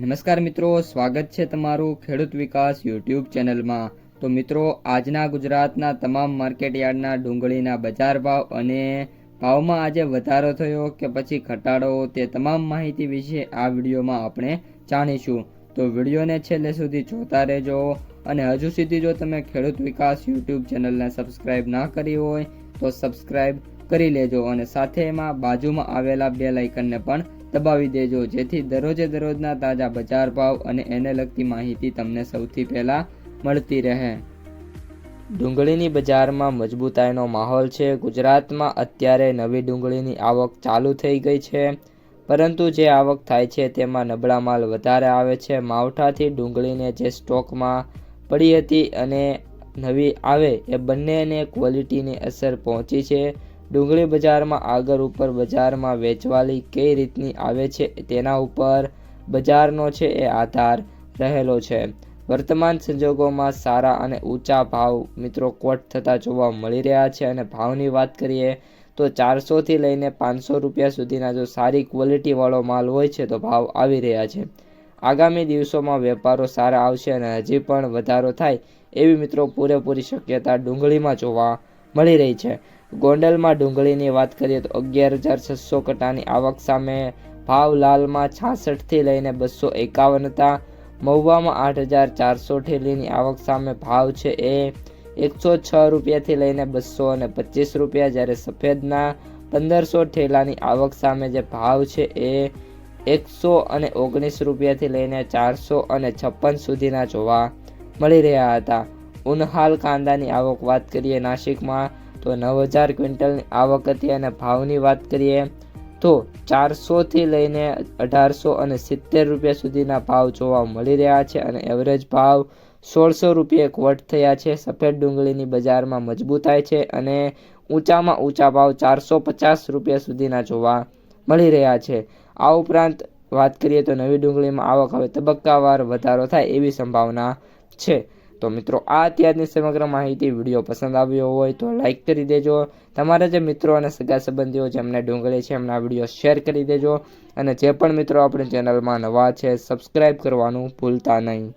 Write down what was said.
નમસ્કાર મિત્રો, સ્વાગત છે તમારું ખેડૂત વિકાસ યુટ્યુબ ચેનલમાં. તો મિત્રો, આજના ગુજરાતના તમામ માર્કેટ યાર્ડના ડુંગળીના બજાર ભાવ અને ભાવમાં આજે વધારો થયો કે પછી ઘટાડો તે તમામ માહિતી વિશે આ વિડીયોમાં આપણે જાણીશું. તો વિડીયોને છેલ્લે સુધી જોતા રહેજો અને હજુ સુધી જો તમે ખેડૂત વિકાસ યુટ્યુબ ચેનલને સબસ્ક્રાઇબ ના કરી હોય તો સબસ્ક્રાઇબ કરી લેજો અને સાથે એમાં બાજુમાં આવેલા બે લાઇકનને પણ દબાવી દેજો. જેથી દરરોજે દરરોજના તાજા બજાર ભાવ અને એને લગતી માહિતી તમને સૌથી પહેલાં મળતી રહે. ડુંગળીની બજારમાં મજબૂતાઈનો માહોલ છે. ગુજરાતમાં અત્યારે નવી ડુંગળીની આવક ચાલુ થઈ ગઈ છે. પરંતુ જે આવક થાય છે તેમાં નબળા માલ વધારે આવે છે. માવઠાથી ડુંગળીને જે સ્ટોકમાં પડી હતી અને નવી આવે, એ બંનેને ક્વોલિટીની અસર પહોંચી છે. ડુંગળી બજારમાં આગળ ઉપર બજારમાં વેચવાલી કઈ રીતની આવે છે તેના ઉપર બજારનો છે એ આધાર રહેલો છે. વર્તમાન સંજોગોમાં સારા અને ઊંચા ભાવ મિત્રો કોટ થતા જોવા મળી રહ્યા છે અને ભાવની વાત કરીએ તો ચારસોથી લઈને પાંચસો રૂપિયા સુધીના જો સારી ક્વોલિટીવાળો માલ હોય છે તો ભાવ આવી રહ્યા છે. આગામી દિવસોમાં વેપારો સારા આવશે અને હજી પણ વધારો થાય એવી મિત્રો પૂરેપૂરી શક્યતા ડુંગળીમાં જોવા મળી રહી છે. ગોંડલમાં ડુંગળીની વાત કરીએ તો અગિયાર હજાર છસો કટાની આવક સામે ભાવ લાલમાં છાસઠથી લઈને બસો એકાવન હતા. મહુવામાં આઠ હજાર ચારસો ઠેલીની આવક સામે ભાવ છે એ એકસો છ રૂપિયાથી લઈને બસો અને પચીસ રૂપિયા, જ્યારે સફેદના પંદરસો ઠેલાની આવક સામે જે ભાવ છે એ એકસો અને ઓગણીસ રૂપિયાથી લઈને ચારસો અને છપ્પન સુધીના જોવા મળી રહ્યા હતા. ઉનહાલ કાંદાની આવક વાત કરીએ નાસિકમાં તો નવ હજાર ક્વિન્ટલની આવક હતી અને ભાવની વાત કરીએ તો ચારસોથી લઈને અઢારસો અને સિત્તેર રૂપિયા સુધીના ભાવ જોવા મળી રહ્યા છે અને એવરેજ ભાવ સોળસો રૂપિયા ક્વોટ થયા છે. સફેદ ડુંગળીની બજારમાં મજબૂતાઈ છે અને ઊંચામાં ઊંચા ભાવ ચારસો પચાસ રૂપિયા સુધીના જોવા મળી રહ્યા છે. આ ઉપરાંત વાત કરીએ તો નવી ડુંગળીમાં આવક હવે તબક્કાવાર વધારો થાય એવી સંભાવના છે. તો મિત્રો, આ અત્યારની સમગ્ર માહિતી વીડિયો પસંદ આવ્યો હોય તો લાઇક કરી દેજો. તમારા જે મિત્રો અને સગા સંબંધીઓ જેમને ડુંગળી છે, એમના વીડિયો શેર કરી દેજો. અને જે પણ મિત્રો આપણી ચેનલમાં નવા છે સબસ્ક્રાઈબ કરવાનું ભૂલતા નહીં.